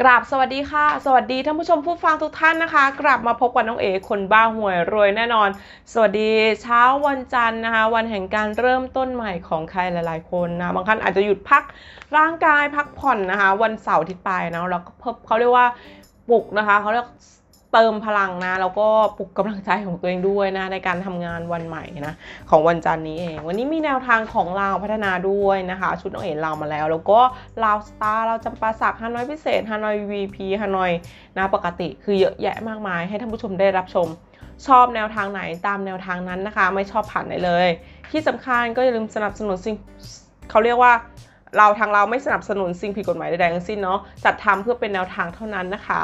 กราบสวัสดีค่ะ สวัสดีท่านผู้ชมผู้ฟังทุกท่านนะคะ กลับมาพบกับน้องเอ๋คนบ้าหวยรวยแน่นอน สวัสดีเช้าวันจันทร์นะคะ วันแห่งการเริ่มต้นใหม่ของใครหลาย ๆ คนนะบางท่านอาจจะหยุดพักร่างกายพักผ่อนนะคะ วันเสาร์ที่ปลายนะแล้วก็เพิ่มเขาเรียกว่าปลุกนะคะเขาเรียก เติมพลังนะ แล้วก็ปลุกกำลังใจของตัวเองด้วยนะ ในการทำงานวันใหม่นะ ของวันจันทร์นี้เอง วันนี้มีแนวทางของเราวพัฒนาด้วยนะคะ ชุดน้องเอ๋เราวมาแล้ว แล้วก็ลาวสตาร์เราจำปาสักฮานอยพิเศษฮานอย VP ฮานอยนะปกติคือเยอะแยะมากมาย ให้ท่านผู้ชมได้รับชมชอบแนวทางไหนตามแนวทางนั้นนะคะ ไม่ชอบผ่านไหนเลย ที่สำคัญก็อย่าลืมสนับสนุนสิ่งเขาเรียกว่า เราทางเราไม่สนับสนุนสิ่งผิดกฎหมายใดๆทั้งสิ้นเนาะจัดทำเพื่อเป็นแนวทางเท่านั้นนะคะ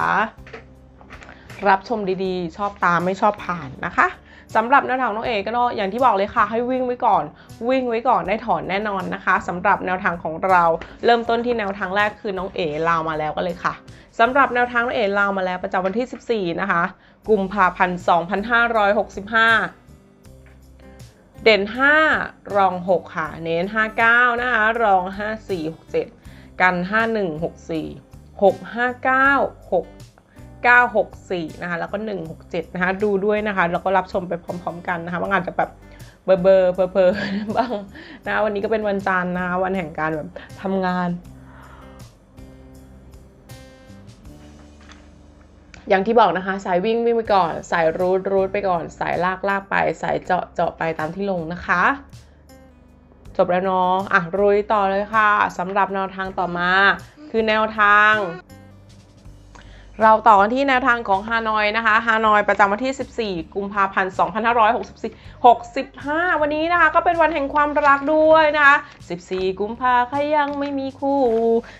รับชมดีๆ ชอบตามไม่ชอบผ่านนะคะสำหรับแนวทางน้องเอก็เนาะอย่างที่บอกเลยค่ะ ให้วิ่งไว้ก่อน วิ่งไว้ก่อนได้ถอนแน่นอนนะคะสำหรับแนวทางของเราเริ่มต้นที่แนวทางแรกคือน้องเอลาวมาแล้วก็เลยค่ะสำหรับแนวทางน้องเอลาวมาแล้วประจำวันที่ 14 นะคะกุมภาพันธ์2565เด่น 5 รอง 6 ค่ะ เน้น 59 นะคะ รอง 54 67 กัน 51 64 6 59 6 964นะคะแล้วก็ 167นะคะดูด้วยนะคะแล้วก็รับชมไปพร้อม ๆ กันนะคะบางอาจจะแบบเบอร์เบอร์เพอเพอๆบ้างนะวันนี้ก็เป็นวันจันทร์นะคะวันแห่งการแบบทำงาน อย่างที่บอกนะคะสายวิ่งวิ่งไปก่อน สายรูดรูดไปก่อน สายลากลากไป สายเจาะเจาะไปตามที่ลงนะคะจบแล้วเนาะอะรุยต่อเลยค่ะสำหรับแนวทางต่อมา คือแนวทาง เราต่อกันที่แนวทางของฮานอยนะคะฮานอยประจำวันที่ 14 กุมภาพันธ์ 2564 65 วันนี้นะคะ ก็เป็นวันแห่งความรักด้วยนะคะ 14 กุมภาใครยังไม่มีคู่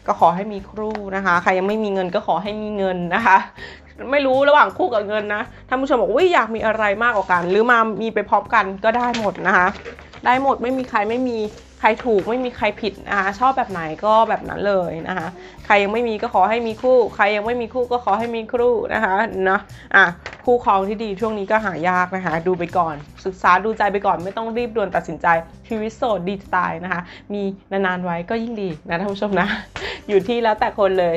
ก็ขอให้มีคู่นะคะ ใครยังไม่มีเงินก็ขอให้มีเงินนะคะ ไม่รู้ระหว่างคู่กับเงินนะท่านผู้ชมบอกว่าอยากมีอะไรมากกว่ากัน หรือมามีไปพร้อมกันก็ได้หมดนะคะ ได้หมดไม่มีใครไม่มี ใครถูกไม่มีใครผิดนะคะชอบแบบไหนก็แบบนั้นเลยนะคะ ใครยังไม่มีก็ขอให้มีคู่ ใครยังไม่มีคู่ก็ขอให้มีคู่นะคะเนาะอะคู่ครองที่ดีช่วงนี้ก็หายากนะคะ ดูไปก่อน ศึกษาดูใจไปก่อนไม่ต้องรีบด่วนตัดสินใจชีวิตโสดดีจะตายนะคะ มีนานๆไว้ก็ยิ่งดีนะท่านผู้ชมนะ อยู่ที่แล้วแต่คนเลย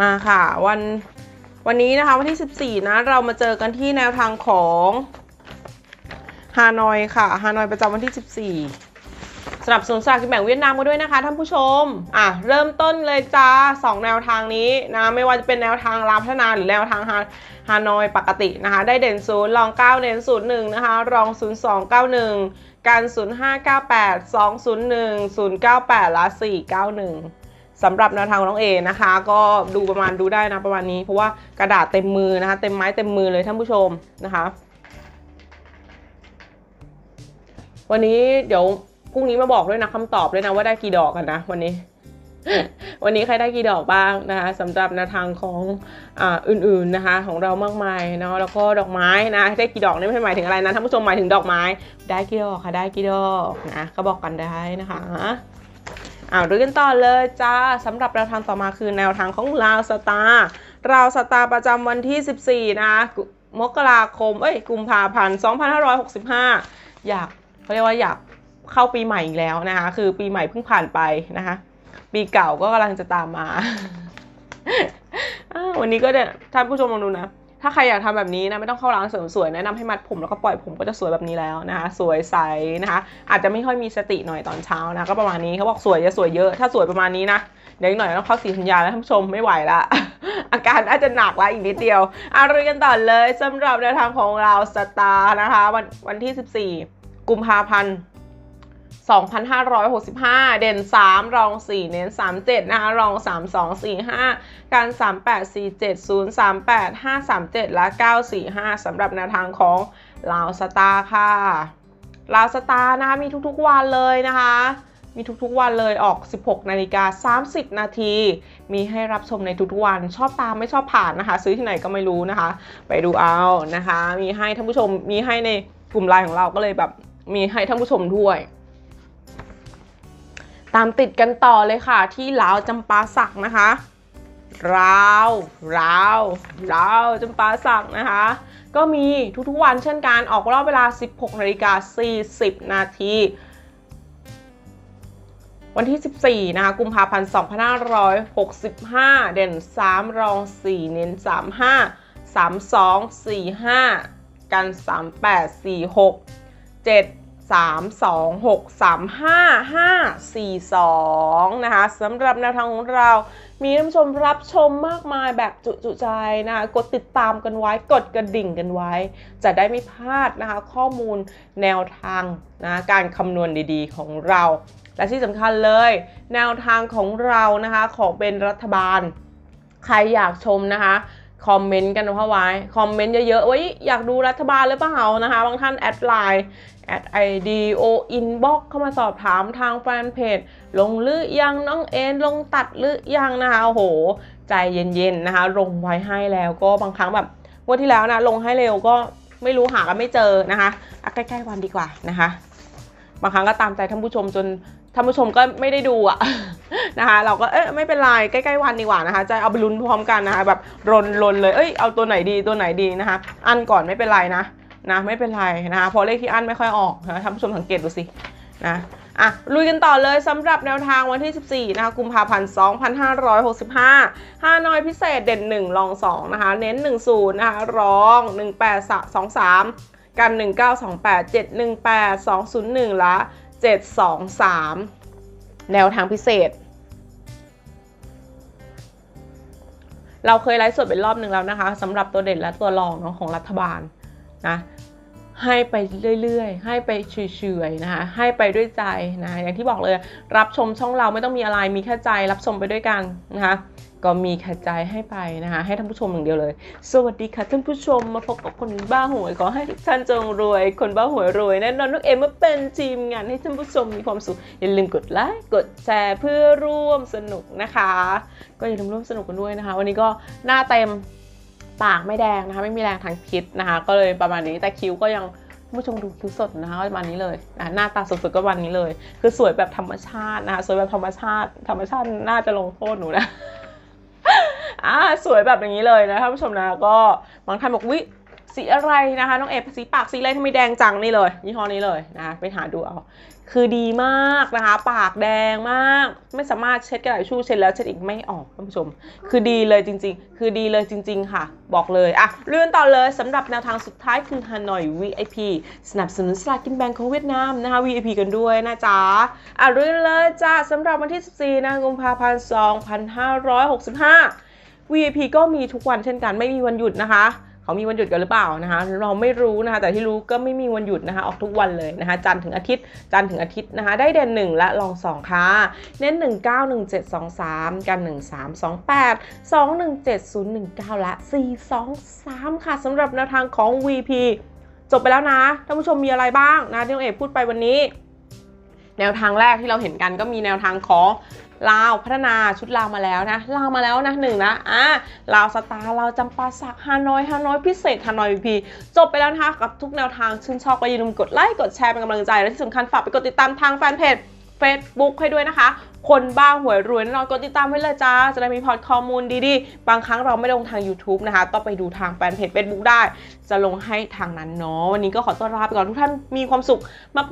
มาค่ะ วันวันนี้นะคะวันที่ 14 นะ เรามาเจอกันที่แนวทางของ ฮานอยค่ะฮานอยประจำวันที่ 14 สนับสนุนสลากกินแบ่งเวียดนามมาด้วยนะคะท่านผู้ชม อะ เริ่มต้นเลยจ้า 2 แนวทางนี้นะไม่ว่าจะเป็นแนวทางรามพัฒนาหรือแนวทางฮาฮานอยปกตินะคะ ได้เด่นศูนย์รอง 9 เด่นศูนย์หนึ่งนะคะ รอง0 2 9 1การ0 5 9 8 2 0 1 0 9 8และ4 9 1สำหรับแนวทางของน้องเอนะคะ ก็ดูประมาณดูได้นะประมาณนี้ เพราะว่ากระดาษเต็มมือนะคะ เต็มไม้เต็มมือเลยท่านผู้ชมนะคะ วันนี้เดี๋ยวพรุ่งนี้มาบอกด้วยนะคำตอบด้วยนะว่าได้กี่ดอกกันนะวันนี้ วันนี้ใครได้กี่ดอกบ้างนะคะสำหรับแนวทางของอ่าอื่นๆนะคะ ของเรามากมายเนาะแล้วก็ดอกไม้นะได้กี่ดอกนี่ไม่ใช่หมายถึงอะไรนะท่านผู้ชมหมายถึงดอกไม้ ได้กี่ดอกค่ะได้กี่ดอกนะก็บอกกันได้นะคะอ่าดูกันต่อเลยจ้าสำหรับแนวทางต่อมาคือแนวทางของลาวสตาร์ราวสตาร์ประจำวันที่ 14 นะคะมกราคม เอ้ย กุมภาพันธ์ 2565 อยาก เขาเรียกว่าอยากเข้าปีใหม่อีกแล้วนะคะ คือปีใหม่เพิ่งผ่านไปนะคะ ปีเก่าก็กำลังจะตามมา วันนี้ก็เนี่ยท่านผู้ชมลองดูนะ ถ้าใครอยากทำแบบนี้นะไม่ต้องเข้าร้านเสริมสวยแนะนำให้มัดผมแล้วก็ปล่อยผมก็จะสวยแบบนี้แล้วนะคะ สวยใสนะคะ อาจจะไม่ค่อยมีสติหน่อยตอนเช้านะ ก็ประมาณนี้เขาบอกสวยจะสวยเยอะ ถ้าสวยประมาณนี้นะเดี๋ยวอีกหน่อยต้องเข้าสีธัญญาแล้วท่านผู้ชมไม่ไหวละอาการอาจจะหนักละอีกนิดเดียวอะเรียกันต่อเลยสำหรับแนวทางของเราสตาร์นะคะ วันวันที่ 14 กุมภาพันธ์2,565 เด่น 3 รอง 4 เน้น 37 นะคะ รอง 3 2 4 5 การ 38 47 0 38 537 และ 945 สำหรับแนวทางของลาวสตาร์ค่ะ ลาวสตาร์นะคะมีทุกๆวันเลยนะคะ มีทุกๆวันเลยออก 16 นาฬิกา 30 นาที มีให้รับชมในทุกๆวัน ชอบตามไม่ชอบผ่านนะคะ ซื้อที่ไหนก็ไม่รู้นะคะ ไปดูเอานะคะ มีให้ท่านผู้ชมมีให้ในกลุ่มไลน์ของเราก็เลยแบบ มีให้ท่านผู้ชมด้วย ตามติดกันต่อเลยค่ะ ที่ลาวจำปาสักนะคะราวราวราวจำปาสักนะคะ ก็มีทุกๆวันเช่นกันออกรอบเวลา 16นาฬิกา40 นาที วันที่ 14 นะคะกุมภาพันธ์2565 เด่น 3 รอง 4 เน้น 35 32 45 กัน 38 46 7 3 2 6 3 5 5 4 2 นะคะสำหรับแนวทางของเรา มีท่านผู้ชมรับชมมากมายแบบจุจุใจนะคะกดติดตามกันไว้กดกระดิ่งกันไว้ จะได้ไม่พลาดนะคะข้อมูลแนวทางนะการคำนวณดีๆของเรา และที่สำคัญเลย แนวทางของเรานะคะของเป็นรัฐบาล ใครอยากชมนะคะ คอมเมนต์กันเข้าะไว้คอมเมนต์เยอะๆว่าอยากดูรัฐบาลหรือเปล่านะคะ บางท่านแอดไลน์แอดไอดีโออินบ็อกเข้ามาสอบถามทางแฟนเพจลงหรือยังน้องเอ็นลงตัดหรือยังนะคะโอ้โห ใจเย็นๆนะคะ ลงไว้ให้แล้วก็บางครั้งแบบวันที่แล้วนะลงให้เร็วก็ไม่รู้หากันไม่เจอนะคะอะใกล้ๆวันดีกว่านะคะ บางครั้งก็ตามใจท่านผู้ชมจน ท่านผู้ชมก็ไม่ได้ดูอะนะคะ เราก็เอ๊ะไม่เป็นไรใกล้ๆวันดีกว่านะคะ จะเอาไปลุ้นพร้อมกันนะคะ แบบรนรนเลยเอ้ยเอาตัวไหนดีตัวไหนดีนะคะ อันก่อนไม่เป็นไรนะนะไม่เป็นไรนะคะเพราะเลขที่อันไม่ค่อยออกนะท่านผู้ชมสังเกตดูสินะอะลุยกันต่อเลยสำหรับแนวทางวันที่ 14 นะคะกุมภาพันธ์2565 5น้อยพิเศษเด่น 1 รอง 2 นะคะ เน้น 10 นะคะ รอง 1823 กัน 1928 718 201ละ 723 แนวทางพิเศษ เราเคยไลฟ์สดเป็นรอบหนึ่งแล้วนะคะสำหรับตัวเด่นและตัวรองเนาะของรัฐบาลนะให้ไปเรื่อยๆ ให้ไปเฉยๆนะคะให้ไปด้วยใจนะอย่างที่บอกเลยรับชมช่องเราไม่ต้องมีอะไรมีแค่ใจรับชมไปด้วยกันนะคะ ก็มีแค่ใจให้ไปนะคะ ให้ท่านผู้ชมอย่างเดียวเลย สวัสดีค่ะท่านผู้ชมมาพบกับคนบ้าหวยขอให้ทุกท่านจงรวย คนบ้าหวยรวยแน่นอนนุกเอ็มมาเป็นทีมงานให้ท่านผู้ชมมีความสุขอย่าลืมกดไลค์กดแชร์เพื่อร่วมสนุกนะคะ ก็อย่าลืมร่วมสนุกกันด้วยนะคะ วันนี้ก็หน้าเต็มปากไม่แดงนะคะ ไม่มีแรงทางพิษนะคะ ก็เลยประมาณนี้แต่คิ้วก็ยังผู้ชมดูคิ้วสดนะคะประมาณนี้เลยนะหน้าตาสดๆก็วันนี้เลย คือสวยแบบธรรมชาตินะคะสวยแบบธรรมชาติ ธรรมชาติน่าจะลงโทษหนูนะ อ่าสวยแบบอย่างนี้เลยนะท่านผู้ชมนะก็บางท่านบอกวิสีอะไรนะคะน้องเอฟสีปากสีอะไรทำไมแดงจังนี่เลยยี่ห้อนี้เลยนะคะไปหาดูเอาคือดีมากนะคะ ปากแดงมาก ไม่สามารถเช็ดกระดาษชู่เช็ดแล้วเช็ดอีกไม่ออกท่านผู้ชม คือดีเลยจริง ๆ คือดีเลยจริง ๆ ค่ะ บอกเลยอะเลื่อนต่อเลยสำหรับแนวทางสุดท้ายคือฮานอย VIP สนับสนุนสลากกินแบ่งของเวียดนามนะคะ VIP กันด้วยนะจ๊ะอะเลื่อนเลยจ้าสำหรับวันที่ 14นะกุมภาพันธ์2565 VIP ก็มีทุกวันเช่นกันไม่มีวันหยุดนะคะ เขามีวันหยุดกันหรือเปล่านะคะ เราไม่รู้นะคะ แต่ที่รู้ก็ไม่มีวันหยุดนะคะ ออกทุกวันเลยนะคะ จันทร์ถึงอาทิตย์ จันทร์ถึงอาทิตย์นะคะ ได้เด่น 1 และรอง 2 ค่ะ เน้น 1 9 1 7 2 3 กัน 1 3 2 8 2 1 7 0 1 9 และ 4 2 3 ค่ะสำหรับแนวทางของ VP จบไปแล้วนะท่านผู้ชมมีอะไรบ้างนะที่น้องเอกพูดไปวันนี้ แนวทางแรกที่เราเห็นกันก็มีแนวทางของ ลาวพัฒนาชุดลาวมาแล้วนะลาวมาแล้วนะหนึ่งนะอ่าลาวสตาร์ลาวจำปาสักฮานอยฮานอยพิเศษฮานอยพีจบไปแล้วนะคะกับทุกแนวทางชื่นชอบก็อย่าลืมกดไลค์กดแชร์เป็นกำลังใจและที่สำคัญฝากไปกดติดตามทางแฟนเพจ Facebook ให้ด้วยนะคะ คนบ้าหวยรวยแน่นอนกดติดตามไว้เลยจ้า จะได้มีพอร์ตข้อมูลดีๆ บางครั้งเราไม่ลงทาง YouTube นะคะ ต้องไปดูทางแฟนเพจ Facebook ได้ จะลงให้ทางนั้นเนาะ วันนี้ก็ขอต้อนรับไปก่อนทุกท่านมีความสุข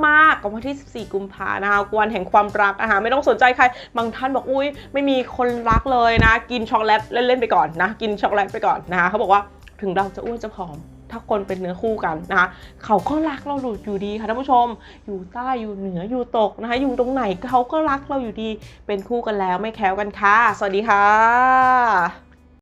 มากๆกับวันที่ 14 กุมภานะคะวันแห่งความรักนะคะไม่ต้องสนใจใคร บางท่านบอกอุ้ยไม่มีคนรักเลยนะ กินช็อกโกแลตเล่นๆไปก่อนนะ กินช็อกโกแลตไปก่อนนะคะเขาบอกว่าถึงเราจะอ้วนจะผอม ถ้าคนเป็นเนื้อคู่กันนะคะเขาก็รักเราอยู่ดีค่ะท่านผู้ชม อยู่ใต้อยู่เหนืออยู่ตกนะคะอยู่ตรงไหนเขาก็รักเราอยู่ดีเป็นคู่กันแล้วไม่แค้วกันค่ะ สวัสดีค่ะ